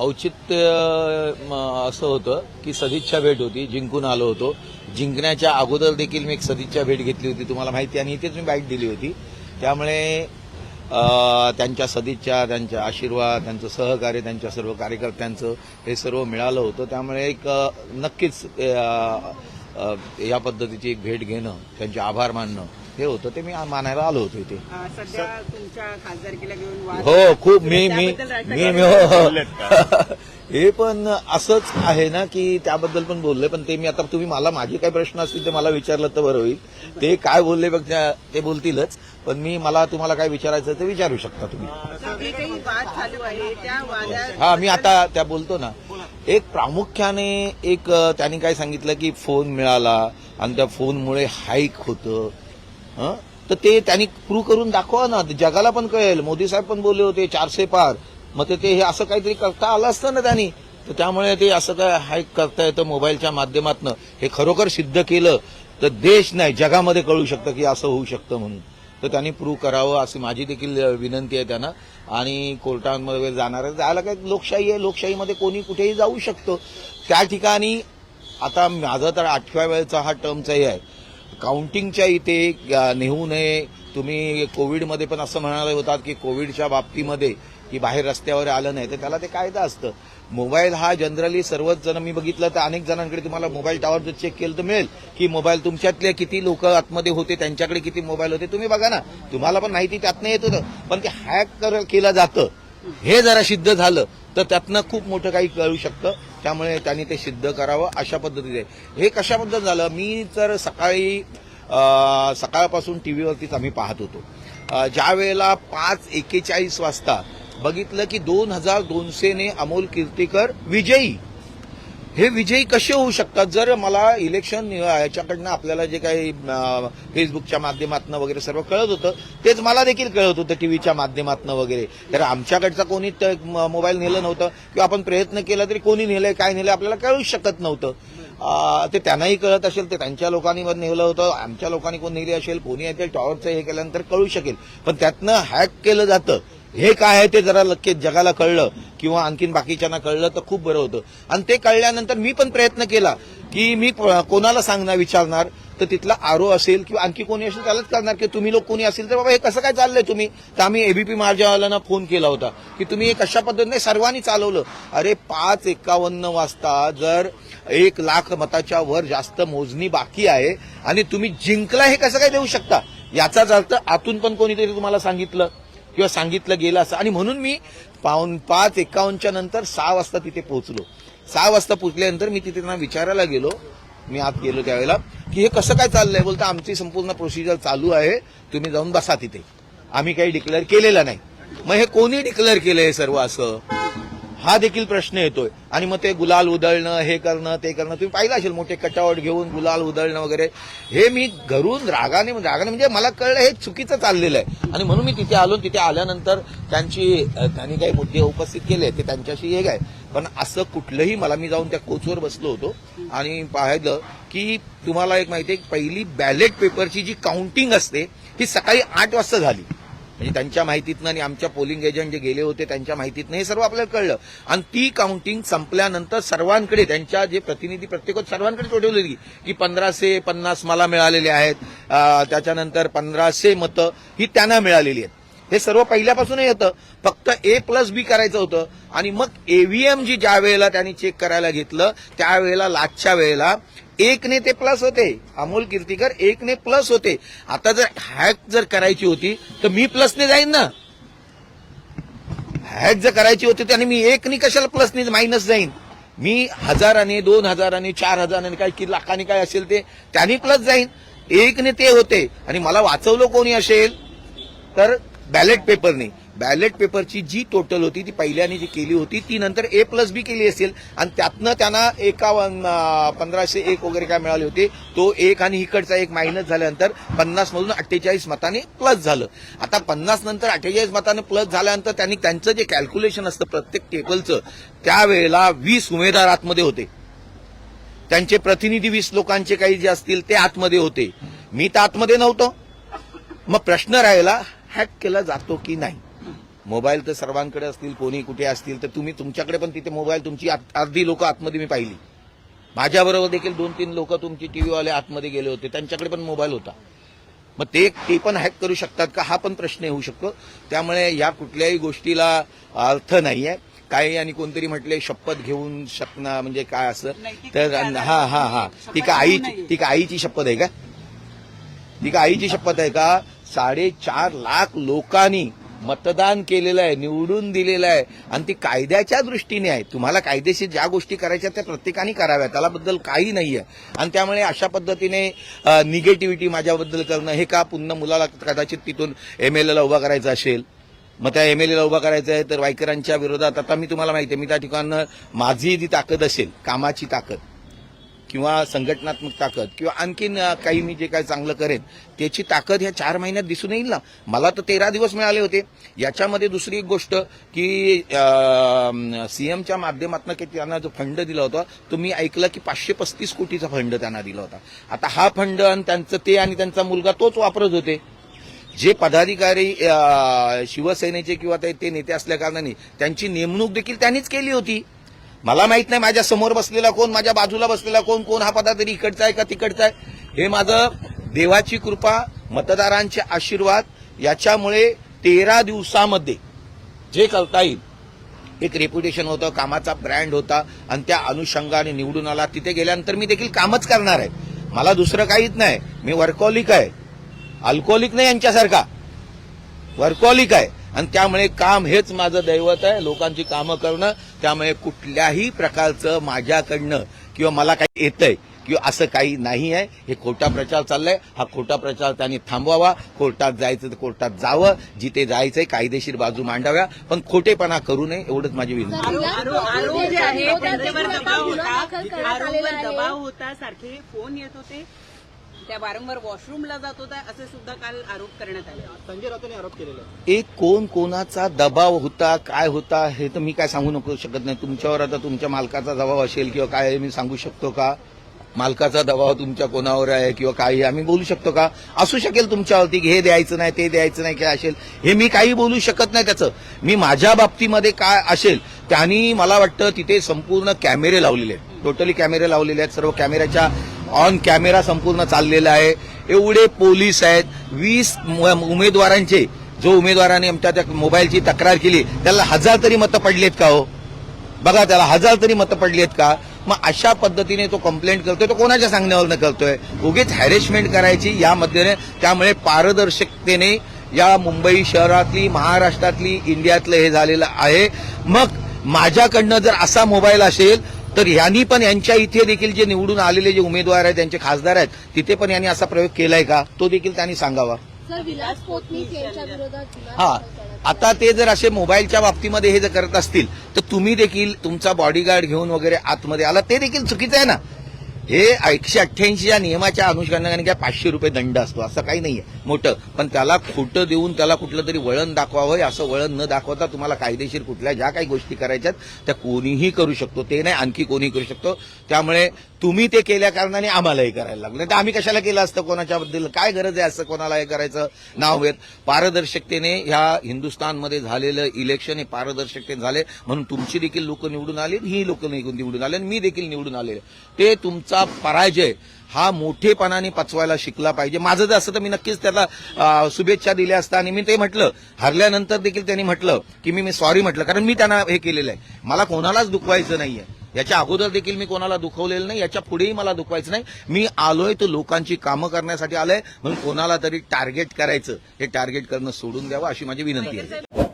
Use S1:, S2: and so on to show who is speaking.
S1: औचित्य म, असं होतं की सदिच्छा भेट होती जिंकून आलो होतो. जिंकण्याच्या अगोदर देखील मी एक सदिच्छा भेट घेतली होती तुम्हाला माहिती आणि इथेच मी बाईट दिली होती. त्यामुळे त्यांच्या सदिच्छा त्यांच्या आशीर्वाद त्यांचं सहकार्य त्यांच्या सर्व कार्यकर्त्यांचं हे सर्व मिळालं होतं. त्यामुळे एक नक्कीच या पद्धतीची एक भेट घेणं त्यांचे आभार मानणं हे होतं. ते मी मानायला आलो होतो इथे.
S2: अं, सध्या तुमच्या खासदारकीला घेऊन वाद
S1: हो खूप मी मी मी मी हो. हे पण असंच आहे ना की त्याबद्दल पण बोलले पण ते मी आता तुम्ही मला माझे काही प्रश्न असतील ते मला विचारलं तर बरं होईल. ते काय बोलले बघ त्या- ते बोलतीलच पण मी मला तुम्हाला काय विचारायचं ते विचारू शकता तुम्ही.
S2: जे काही वाद चालू आहे त्या वादात
S1: हा मी आता त्या बोलतो ना. एक प्रामुख्याने एक त्यांनी काय सांगितलं की फोन मिळाला आणि त्या फोनमुळे हाईक होतं. तर ते त्यांनी प्रूव्ह करून दाखवा ना. जगाला पण कळेल. मोदी साहेब पण बोलले होते चारशे पार. मग ते- ते हे असं काहीतरी करता आलं असतं ना त्यांनी. तर त्यामुळे ते असं काय हाईक करता येतं मोबाईलच्या माध्यमातून. हे खरोखर सिद्ध केलं तर देश नाही जगामध्ये कळू शकतं की असं होऊ शकतं म्हणून. तर त्यांनी प्रूव्ह करावं अशी माझी देखील विनंती आहे त्यांना. आणि कोर्टांमध्ये जाणार आहे जायला काय लोकशाही आहे लोकशाहीमध्ये कोणी कुठेही जाऊ शकतो. त्या ठिकाणी आता माझा तर आठव्या वेळेचा हा टर्मचाही आहे. काउंटिंगच्या इथे नेहू नेऊ नये. तुम्ही कोविडमध्ये पण असं म्हणाले होतात की कोविडच्या बाबतीमध्ये की बाहेर रस्त्यावर आलं नाही तर त्याला ते कायदा असतं. मोबाईल हा जनरली सर्वच जण मी बघितलं तर अनेक जणांकडे तुम्हाला मोबाईल टावर जर चेक केलं तर मिळेल की मोबाईल तुमच्यातले किती लोक आतमध्ये होते त्यांच्याकडे किती मोबाईल होते तुम्ही बघा ना. तुम्हाला पण माहिती त्यातनं येत होतं. पण ते हॅक केलं जातं. हे जरा सिद्ध झालं तर त्यातनं खूप मोठं काही कळू शकतं. त्यामुळे त्यांनी ते सिद्ध करावं अशा पद्धतीने. हे कशाबद्दल झालं? मी तर सकाळी सकाळपासून सकाळपासून टीव्हीवरतीच आम्ही पाहत होतो. ज्या वेळेला पाच एकेचाळीस वाजता बघितलं की दोन हजार दोनशेने अमोल कीर्तीकर विजयी. हे विजयी कसे होऊ शकतात? जर मला इलेक्शन याच्याकडनं आपल्याला जे काही फेसबुकच्या माध्यमातून वगैरे सर्व कळत होतं तेच मला देखील कळत होतं टीव्हीच्या माध्यमातून वगैरे. तर आमच्याकडचा कोणी मोबाईल नेलं नव्हतं किंवा आपण प्रयत्न केला तरी कोणी नेलंय काय नेलंय आपल्याला कळू शकत नव्हतं. ते त्यांनाही कळत असेल ते त्यांच्या लोकांनी नेलं होतं. आमच्या लोकांनी कोण नेली असेल कोणी आहे टॉवरचं हे केल्यानंतर कळू शकेल. पण त्यातनं हॅक केलं जातं. हे काय आहे ते जरा नक्कीच जगाला कळलं किंवा आणखीन बाकीच्यांना कळलं तर खूप बरं होतं. आणि ते कळल्यानंतर मी पण प्रयत्न केला की मी कोणाला सांगणार विचारणार तर तिथला आरो असेल किंवा आणखी कोणी असेल त्यालाच करणार की तुम्ही लोक कोणी असेल तर बाबा हे कसं काय चाललंय तुम्ही? तर आम्ही एबीपी मार्जावाल्यांना फोन केला होता की तुम्ही हे कशा पद्धतीने सर्वांनी चालवलं? अरे पाच एकावन्न वाजता जर एक लाख मताच्या वर जास्त मोजणी बाकी आहे आणि तुम्ही जिंकला हे कसं काय देऊ शकता? याचाच अर्थ आतून पण कोणीतरी तुम्हाला सांगितलं. किंवा सांगितलं गेलं असं. आणि म्हणून मी पाऊन पाच एकावन्नच्या नंतर सहा वाजता तिथे पोहोचलो. सहा वाजता पोचल्यानंतर मी तिथे त्यांना विचारायला गेलो. मी आत गेलो त्यावेळेला की हे कसं काय चाललंय? बोलतं आमची संपूर्ण प्रोसिजर चालू आहे. तुम्ही जाऊन बसा तिथे. आम्ही काही डिक्लेअर केलेलं नाही. मग हे कोणी डिक्लेअर केलंय हे सर्व असं? हा देखील प्रश्न येतोय. आणि मग ते गुलाल उधळणं हे करणं ते करणं तुम्ही पाहिलं असेल मोठे कटावट घेऊन गुलाल उधळणं वगैरे. हे मी घरून रागाने रागाने म्हणजे मला कळलं हे चुकीचं चाललेलं आहे. आणि म्हणून मी तिथे आलो तिथे आल्यानंतर त्यांची त्यांनी काही मुद्दे उपस्थित केले ते त्यांच्याशी एक आहे पण असं कुठलंही मला मी जाऊन त्या कोचवर बसलो होतो. आणि पाहिलं की तुम्हाला एक माहिती आहे पहिली बॅलेट पेपरची जी काउंटिंग असते ही सकाळी आठ वाजता झाली. म्हणजे त्यांच्या माहितीतनं आणि आमच्या पोलिंग एजंट जे गेले होते त्यांच्या माहितीतनं हे सर्व आपल्याला कळलं. आणि ती काउंटिंग संपल्यानंतर सर्वांकडे त्यांच्या जे प्रतिनिधी प्रत्येक सर्वांकडे सोडवलेली की पंधराशे पन्नास मला मिळालेले आहेत. त्याच्यानंतर पंधराशे मतं ही त्यांना मिळालेली आहेत. हे सर्व पहिल्यापासूनही येतं फक्त ए प्लस बी करायचं होतं. आणि मग एव्हीएम जी ज्या वेळेला त्यांनी चेक करायला घेतलं त्यावेळेला लाचच्या वेळेला एक ने ते प्लस होते. अमोल कीर्तीकर एक ने प्लस होते. आता जर हॅक जर करायची होती तर मी प्लसने जाईन ना. हॅक जर करायची होती त्याने आणि मी एकनी कशाला प्लसने मायनस जाईन? मी हजाराने दोन हजाराने चार हजाराने काय की लाखाने काय असेल ते त्यांनी प्लस जाईन. एकने ते होते. आणि मला वाचवलं कोणी असेल? तर बॅलेट पेपरने बॅलेट पेपरची जी टोटल होती ती पहिल्याने जी केली होती ती नंतर ए प्लस बी केली असेल. आणि त्यातनं त्यांना एकावन्न पंधराशे एक वगैरे काय मिळाले होते. तो एक आणि इकडचा एक मायनस झाल्यानंतर पन्नास मधून अठ्ठेचाळीस मताने प्लस झालं. आता पन्नास नंतर अठ्ठेचाळीस मताने प्लस झाल्यानंतर त्यांनी त्यांचं जे कॅल्क्युलेशन असतं प्रत्येक टेबलचं त्यावेळेला वीस उमेदवार आतमध्ये होते. त्यांचे प्रतिनिधी वीस लोकांचे काही जे असतील ते आतमध्ये होते. मी तर आतमध्ये नव्हतो. मग प्रश्न राहिला हॅक केला जातो की नाही? मोबाईल तर सर्वांकडे असतील कोणी कुठे असतील तर तुम्ही तुमच्याकडे पण तिथे मोबाईल तुमची अर्धी लोक आतमध्ये मी पाहिली. माझ्याबरोबर देखील दोन तीन लोक तुमची टीव्हीवाले आतमध्ये गेले होते त्यांच्याकडे पण मोबाईल होता. मग ते ते पण हॅक करू शकतात का हा पण प्रश्न येऊ शकतो. त्यामुळे या कुठल्याही गोष्टीला अर्थ नाहीये. काही आणि कोणतरी म्हटले शपथ घेऊन शकणं म्हणजे काय असं? तर हा हा हा. ती का आईची ती का आईची शपथ आहे का? ती का आईची शपथ आहे का? साडेचार लाख लोकांनी मतदान केलेलं आहे निवडून दिलेलं आहे. आणि ती कायद्याच्या दृष्टीने आहे. तुम्हाला कायदेशीर ज्या गोष्टी करायच्या त्या प्रत्येकाने कराव्या त्यालाबद्दल काही नाहीये आणि त्यामुळे अशा पद्धतीने निगेटिव्हिटी माझ्याबद्दल करणं हे का पुन्हा मुलाला कदाचित तिथून एम एल एला उभा करायचं असेल? मग त्या एम एल एला उभा करायचं आहे तर वायकरांच्या विरोधात आता मी तुम्हाला माहिती आहे मी त्या ठिकाणं माझी जी ताकद असेल कामाची ताकद किंवा संघटनात्मक ताकद किंवा आणखीन काही मी जे काय चांगलं करेन त्याची ताकद ह्या चार महिन्यात दिसून येईल ना? मला तर तेरा दिवस मिळाले होते. याच्यामध्ये दुसरी एक गोष्ट की सीएमच्या माध्यमातून की त्यांना जो फंड दिला होता तो मी ऐकला की पाचशे पस्तीस कोटीचा फंड त्यांना दिला होता. आता हा फंड आणि त्यांचं ते आणि त्यांचा मुलगा तोच वापरत होते. जे पदाधिकारी शिवसेनेचे किंवा ते ते नेते असल्या कारणाने त्यांची नेमणूक देखील त्यांनीच केली होती. मला माहीत नाही माझ्यासमोर बसलेला कोण माझ्या बाजूला बसलेला कोण कोण हा पदाधिकारी इकडचा आहे का तिकडचा आहे? हे माझं देवाची कृपा मतदारांचे आशीर्वाद याच्यामुळे तेरा दिवसामध्ये जे करता येईल. एक रेप्युटेशन होतं कामाचा ब्रँड होता आणि त्या अनुषंगाने निवडून आला. तिथे गेल्यानंतर मी देखील कामच करणार आहे. मला दुसरं काहीच नाही. मी वर्कॉलिक आहे. अल्कोहोलिक नाही यांच्यासारखा. वर्कॉलिक आहे. आणि त्यामुळे काम हेच माझं दैवत आहे लोकांची कामं करणं त्यामुळे कुठल्याही प्रकारचं माझ्याकडनं किंवा मला काही येतंय किंवा असं काही नाही आहे हे खोटा प्रचार चाललाय हा खोटा प्रचार त्यांनी थांबवावा कोर्टात जायचं तर कोर्टात जावं जिथे जायचंय कायदेशीर बाजू मांडाव्या पण खोटेपणा करू नये एवढंच माझी विनंती
S2: त्या वारंवार वॉशरूमला जात होता असे सुद्धा काल आरोप करण्यात आले.
S3: संजय राऊतांनी आरोप केलेला
S1: एक कोण कोणाचा दबाव होता काय होता हे तर मी काय सांगू नको शकत नाही. तुमच्यावर आता तुमच्या मालकाचा दबाव असेल किंवा काय मी सांगू शकतो का? मालकाचा दबाव तुमच्या कोणावर आहे किंवा काही आम्ही बोलू शकतो का? असू शकेल तुमच्यावरती की हे द्यायचं नाही ते द्यायचं नाही काय असेल हे मी काही बोलू शकत नाही त्याचं. मी माझ्या बाबतीमध्ये काय असेल त्यांनी मला वाटतं तिथे संपूर्ण कॅमेरे लावलेले आहेत. टोटली कॅमेरे लावलेले आहेत सर्व कॅमेऱ्याच्या ऑन कॅमेरा संपूर्ण चाललेला आहे. एवढे पोलीस आहेत. वीस म- उमेदवारांचे जो उमेदवाराने आमच्या त्या मोबाईलची तक्रार केली त्याला हजार तरी मतं पडलेत का हो? बघा त्याला हजार तरी मतं पडली आहेत का? मग अशा पद्धतीने तो कंप्लेंट करतोय तो कोणाच्या सांगण्यावरनं करतोय? उगीच हॅरेसमेंट करायची यामध्ये त्यामुळे पारदर्शकतेने या मुंबई शहरातली महाराष्ट्रातली इंडियातलं हे झालेलं आहे. मग माझ्याकडनं जर असा मोबाईल असेल तर यांनी पण यांच्या इथे देखील जे निवडून आलेले जे उमेदवार आहेत त्यांचे खासदार आहेत तिथे पण यांनी असा प्रयोग केलाय का? तो देखील त्यांनी सांगावा. हा. आता ते जर असे मोबाईलच्या बाबतीमध्ये हे जर करत असतील तर तुम्ही देखील तुमचा बॉडीगार्ड घेऊन वगैरे आतमध्ये आला ते देखील चुकीचं आहे ना? हे एकशे अठ्ठ्याऐंशीच्या नियमाच्या अनुषंगाने काय पाचशे रुपये दंड असतो असं काही नाहीये. मोठं. पण त्याला खोटं देऊन त्याला कुठलं तरी वळण दाखवावं असं वळण न दाखवता तुम्हाला कायदेशीर कुठल्या ज्या काही गोष्टी करायच्यात त्या कोणीही करू शकतो. ते नाही आणखी कोणीही करू शकतो. त्यामुळे तुम्ही ते केल्या कारणाने आम्हालाही करायला लागलं. तर आम्ही कशाला केलं असतं कोणाच्याबद्दल? काय गरज आहे असं कोणाला हे करायचं? नाव घेत पारदर्शकतेने ह्या हिंदुस्थानमध्ये झालेलं इलेक्शन हे पारदर्शकतेने झाले. म्हणून तुमची देखील लोक निवडून आली ही लोक निवडून आले आणि मी देखील निवडून आलेले. ते तुमचा पराजय हा मोठेपणाने पचवायला शिकला पाहिजे. माझं जर असं तर मी नक्कीच त्याला शुभेच्छा दिल्या असता. आणि मी ते म्हटलं. हरल्यानंतर देखील त्यांनी म्हटलं की मी मी सॉरी म्हटलं. कारण मी त्यांना हे केलेलं आहे. मला कोणालाच दुखवायचं नाहीये. याच्या अगोदर देखील मी कोणाला दुखवलेलं नाही याच्या पुढेही मला दुखवायचं नाही. मी आलोय तर लोकांची कामं करण्यासाठी आलोय म्हणून कोणाला तरी टार्गेट करायचं. हे टार्गेट करणं सोडून द्यावं अशी माझी विनंती आहे.